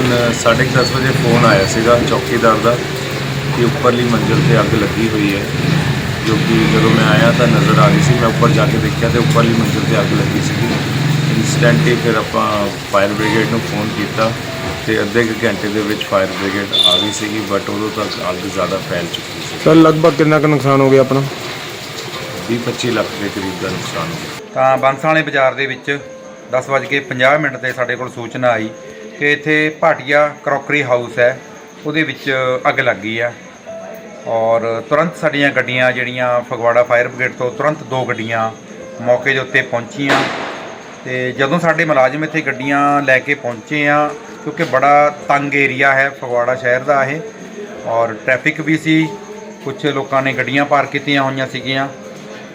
ਤਕਰੀਬਨ 10:30 ਵਜੇ ਫੋਨ ਆਇਆ ਸੀਗਾ ਚੌਕੀਦਾਰ ਦਾ ਕਿ ਉੱਪਰਲੀ ਮੰਜ਼ਿਲ ਤੇ ਅੱਗ ਲੱਗੀ ਹੋਈ ਹੈ। ਜੋ ਕਿ ਜਦੋਂ ਮੈਂ ਆਇਆ ਤਾਂ ਨਜ਼ਰ ਆ ਰਹੀ ਸੀ। ਮੈਂ ਉੱਪਰ ਜਾ ਕੇ ਦੇਖਿਆ ਤੇ ਉੱਪਰਲੀ ਮੰਜ਼ਿਲ ਤੇ ਅੱਗ ਲੱਗੀ ਸੀਗੀ। ਇਨਸਟੈਂਟ ਹੀ ਫਿਰ ਆਪਾਂ ਫਾਇਰ ਬ੍ਰਿਗੇਡ ਨੂੰ ਫੋਨ ਕੀਤਾ ਤੇ ਅੱਧੇ ਕੁ ਘੰਟੇ ਦੇ ਵਿੱਚ ਫਾਇਰ ਬ੍ਰਿਗੇਡ ਆ ਗਈ ਸੀਗੀ ਬਟ ਉਦੋਂ ਤੱਕ ਅੱਗ ਜ਼ਿਆਦਾ ਫੈਲ ਚੁੱਕੀ ਸੀ। ਸਰ ਲਗਭਗ ਕਿੰਨਾ ਕੁ ਨੁਕਸਾਨ ਹੋ ਗਿਆ ਆਪਣਾ? 20-25 ਲੱਖ ਦੇ ਕਰੀਬ ਦਾ ਨੁਕਸਾਨ ਹੋ ਗਿਆ। ਤਾਂ ਬੰਸਾਂ ਵਾਲੇ ਬਾਜ਼ਾਰ ਦੇ ਵਿੱਚ 10:50 ਮਿੰਟ ਤੇ ਸਾਡੇ ਕੋਲ ਸੂਚਨਾ ਆਈ ਕਿ ਇੱਥੇ ਭਾਟੀਆ ਕਰੋਕਰੀ ਹਾਊਸ ਹੈ। ਉਹਦੇ ਵਿੱਚ ਅੱਗ ਲੱਗ ਗਈ ਆ। ਔਰ ਤੁਰੰਤ ਸਾਡੀਆਂ ਗੱਡੀਆਂ ਜਿਹੜੀਆਂ ਫਗਵਾੜਾ ਫਾਇਰ ਬ੍ਰਿਗੇਡ ਤੋਂ ਤੁਰੰਤ ਦੋ ਗੱਡੀਆਂ ਮੌਕੇ ਦੇ ਉੱਤੇ ਪਹੁੰਚੀਆਂ। ਤੇ ਜਦੋਂ ਸਾਡੇ ਮੁਲਾਜ਼ਮ ਇੱਥੇ ਗੱਡੀਆਂ ਲੈ ਕੇ ਪਹੁੰਚੇ ਆ, ਕਿਉਂਕਿ ਬੜਾ ਤੰਗ ਏਰੀਆ ਹੈ ਫਗਵਾੜਾ ਸ਼ਹਿਰ ਦਾ ਇਹ, ਔਰ ਟ੍ਰੈਫਿਕ ਵੀ ਸੀ। ਕੁਝ ਲੋਕਾਂ ਨੇ ਗੱਡੀਆਂ ਪਾਰਕ ਕੀਤੀਆਂ ਹੋਈਆਂ ਸੀਗੀਆਂ।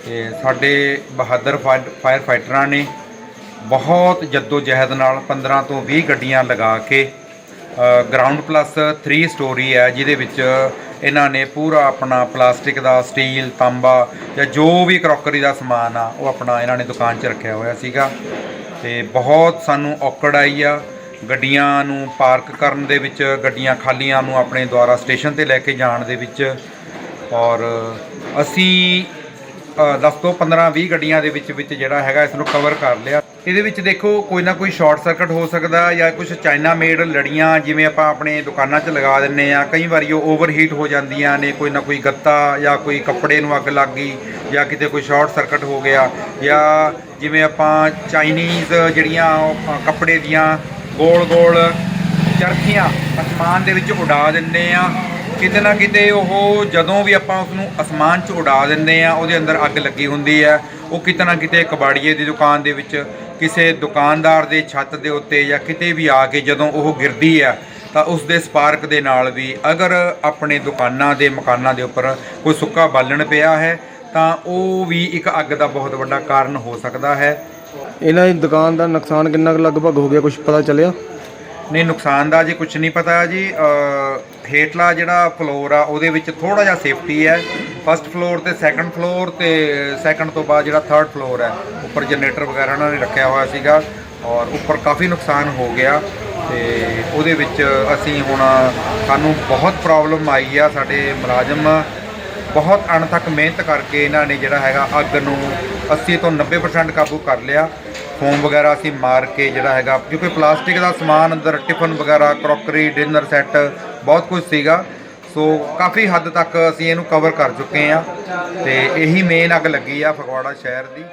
ਤੇ ਸਾਡੇ ਬਹਾਦਰ ਫਾਇਰ ਫਾਇਰ ਫਾਈਟਰਾਂ ਨੇ ਬਹੁਤ ਜੱਦੋ ਜਹਿਦ ਨਾਲ 15 ਤੋਂ 20 ਗੱਡੀਆਂ ਲਗਾ ਕੇ ਗਰਾਊਂਡ ਪਲੱਸ 3 ਸਟੋਰੀ ਹੈ ਜਿਹਦੇ ਵਿੱਚ ਇਹਨਾਂ ਨੇ ਪੂਰਾ ਆਪਣਾ ਪਲਾਸਟਿਕ ਦਾ ਸਟੀਲ ਤਾਂਬਾ ਜਾਂ ਜੋ ਵੀ ਕਰੋਕਰੀ ਦਾ ਸਮਾਨ ਆ ਉਹ ਆਪਣਾ ਇਹਨਾਂ ਨੇ ਦੁਕਾਨ 'ਚ ਰੱਖਿਆ ਹੋਇਆ ਸੀਗਾ। ਤੇ ਬਹੁਤ ਸਾਨੂੰ ਔਕੜ ਆਈ ਆ ਗੱਡੀਆਂ ਨੂੰ ਪਾਰਕ ਕਰਨ ਦੇ ਵਿੱਚ ਗੱਡੀਆਂ ਖਾਲੀਆਂ ਨੂੰ ਆਪਣੇ ਦੁਆਰਾ ਸਟੇਸ਼ਨ ਤੇ ਲੈ ਕੇ ਜਾਣ ਦੇ ਵਿੱਚ ਔਰ ਅਸੀਂ ਅ, 10 ਤੋਂ 15 20 ਗੱਡੀਆਂ ਦੇ ਵਿੱਚ ਵਿੱਚ ਜਿਹੜਾ ਹੈਗਾ ਇਸ ਨੂੰ ਕਵਰ ਕਰ ਲਿਆ। ਇਹਦੇ ਵਿੱਚ ਦੇਖੋ ਕੋਈ ਨਾ ਕੋਈ ਸ਼ਾਰਟ ਸਰਕਟ ਹੋ ਸਕਦਾ ਜਾਂ ਕੁਝ ਚਾਈਨਾ ਮੇਡ ਲੜੀਆਂ ਜਿਵੇਂ ਆਪਾਂ ਆਪਣੇ ਦੁਕਾਨਾਂ 'ਚ ਲਗਾ ਦਿੰਨੇ ਆ ਕਈ ਵਾਰੀ ਉਹ ਓਵਰਹੀਟ ਹੋ ਜਾਂਦੀਆਂ ਨੇ ਕੋਈ ਨਾ ਕੋਈ ਗੱਤਾ ਜਾਂ ਕੋਈ ਕੱਪੜੇ ਨੂੰ ਅੱਗ ਲੱਗ ਗਈ ਜਾਂ ਕਿਤੇ ਕੋਈ ਸ਼ਾਰਟ ਸਰਕਟ ਹੋ ਗਿਆ ਜਾਂ ਜਿਵੇਂ ਆਪਾਂ ਚਾਈਨੀਜ਼ ਜਿਹੜੀਆਂ ਉਹ, ਕੱਪੜੇ ਦੀਆਂ ਗੋਲ ਗੋਲ ਚਰਖੀਆਂ ਅਸਮਾਨ ਦੇ ਵਿੱਚ ਉਡਾ ਦਿੰਦੇ ਆ ਕਿਤੇ ਨਾ ਕਿਤੇ ਉਹ ਜਦੋਂ ਵੀ ਆਪਾਂ ਉਸ ਨੂੰ ਅਸਮਾਨ 'ਚ ਉਡਾ ਦਿੰਦੇ ਆ, ਉਹਦੇ ਅੰਦਰ ਅੱਗ ਲੱਗੀ ਹੁੰਦੀ ਹੈ ਉਹ ਕਿਤੇ ਨਾ ਕਿਤੇ ਕਬਾੜੀਏ ਦੀ ਦੁਕਾਨ ਦੇ ਵਿੱਚ, ਕਿਸੇ ਦੁਕਾਨਦਾਰ ਦੇ ਛੱਤ ਦੇ ਉੱਤੇ ਜਾਂ ਕਿਤੇ ਵੀ ਆ ਕੇ ਜਦੋਂ ਉਹ ਗਿਰਦੀ ਆ, ਤਾਂ ਉਸ ਦੇ ਸਪਾਰਕ ਦੇ ਨਾਲ ਵੀ ਅਗਰ ਆਪਣੇ ਦੁਕਾਨਾਂ ਦੇ ਮਕਾਨਾਂ ਦੇ ਉੱਪਰ ਕੋਈ ਸੁੱਕਾ ਬਾਲਣ ਪਿਆ ਹੈ, ਤਾਂ ਉਹ ਵੀ ਇੱਕ ਅੱਗ ਦਾ ਬਹੁਤ ਵੱਡਾ ਕਾਰਨ ਹੋ ਸਕਦਾ ਹੈ। ਇਹਨਾਂ ਦੀ ਦੁਕਾਨ ਦਾ ਨੁਕਸਾਨ ਕਿੰਨਾ ਕੁ ਲਗਭਗ ਹੋ ਗਿਆ ਕੁਝ ਪਤਾ ਚੱਲਿਆ? ਨਹੀਂ, ਨੁਕਸਾਨ ਦਾ ਜੀ ਕੁਝ ਨਹੀਂ ਪਤਾ ਜੀ। ਹੇਠਲਾ ਜਿਹੜਾ ਫਲੋਰ ਆ, ਉਹਦੇ ਵਿੱਚ ਥੋੜਾ ਜਿਹਾ ਸੇਫਟੀ ਹੈ। ਫਸਟ ਫਲੋਰ ਤੇ ਸੈਕੰਡ ਫਲੋਰ ਤੇ ਸੈਕੰਡ ਤੋਂ ਬਾਅਦ ਜਿਹੜਾ ਥਰਡ ਫਲੋਰ ਹੈ, ਉੱਪਰ ਜਨਰੇਟਰ ਵਗੈਰਾ ਉਹਨਾਂ ਨੇ ਰੱਖਿਆ ਹੋਇਆ ਸੀਗਾ ਔਰ ਉੱਪਰ ਕਾਫੀ ਨੁਕਸਾਨ ਹੋ ਗਿਆ ਤੇ ਉਹਦੇ ਵਿੱਚ ਅਸੀਂ ਹੁਣ ਸਾਨੂੰ ਬਹੁਤ ਪ੍ਰੋਬਲਮ ਆਈ ਆ ਸਾਡੇ ਮੁਲਾਜ਼ਮ। ਬਹੁਤ ਅਣਥੱਕ ਮਿਹਨਤ ਕਰਕੇ ਇਹਨਾਂ ਨੇ ਜਿਹੜਾ ਹੈਗਾ ਅੱਗ ਨੂੰ 80 ਤੋਂ 90% ਕਾਬੂ ਕਰ ਲਿਆ। ਫੋਮ ਵਗੈਰਾ ਅਸੀਂ ਮਾਰ ਕੇ ਜਿਹੜਾ ਹੈਗਾ, ਕਿਉਂਕਿ ਪਲਾਸਟਿਕ ਦਾ ਸਮਾਨ ਅੰਦਰ ਟਿਫਨ ਵਗੈਰਾ, ਕਰੋਕਰੀ, ਡਿਨਰ ਸੈੱਟ, ਬਹੁਤ ਕੁਝ ਸੀਗਾ। ਸੋ ਕਾਫੀ ਹੱਦ ਤੱਕ ਅਸੀਂ ਇਹਨੂੰ ਕਵਰ ਕਰ ਚੁੱਕੇ ਆ ਤੇ ਇਹੀ ਮੇਨ ਅੱਗ ਲੱਗੀ ਆ ਫਗਵਾੜਾ ਸ਼ਹਿਰ ਦੀ।